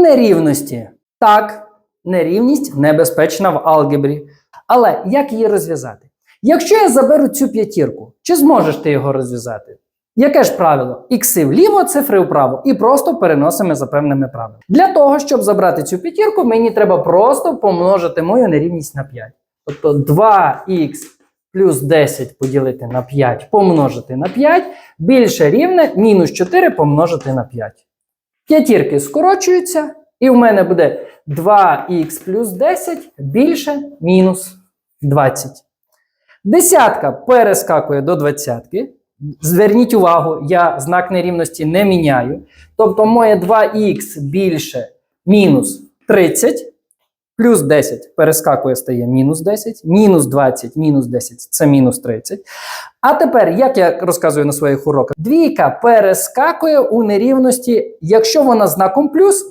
Нерівності. Так, нерівність небезпечна в алгебрі. Але як її розв'язати? Якщо я заберу цю п'ятірку, чи зможеш ти його розв'язати? Яке ж правило? Ікси вліво, цифри вправо, і просто переносимо за певними правилами. Для того, щоб забрати цю п'ятірку, мені треба просто помножити мою нерівність на 5. Тобто 2х плюс 10 поділити на 5 помножити на 5 більше рівне мінус 4 помножити на 5. П'ятірки скорочуються, і в мене буде 2х плюс 10 більше мінус 20. Десятка перескакує до двадцятки. Зверніть увагу, я знак нерівності не міняю. Тобто моє 2х більше мінус 30, плюс 10 перескакує, стає мінус 10, мінус 20, мінус 10 це мінус 30. А тепер, як я розказую на своїх уроках, двійка перескакує у нерівності, якщо вона знаком плюс,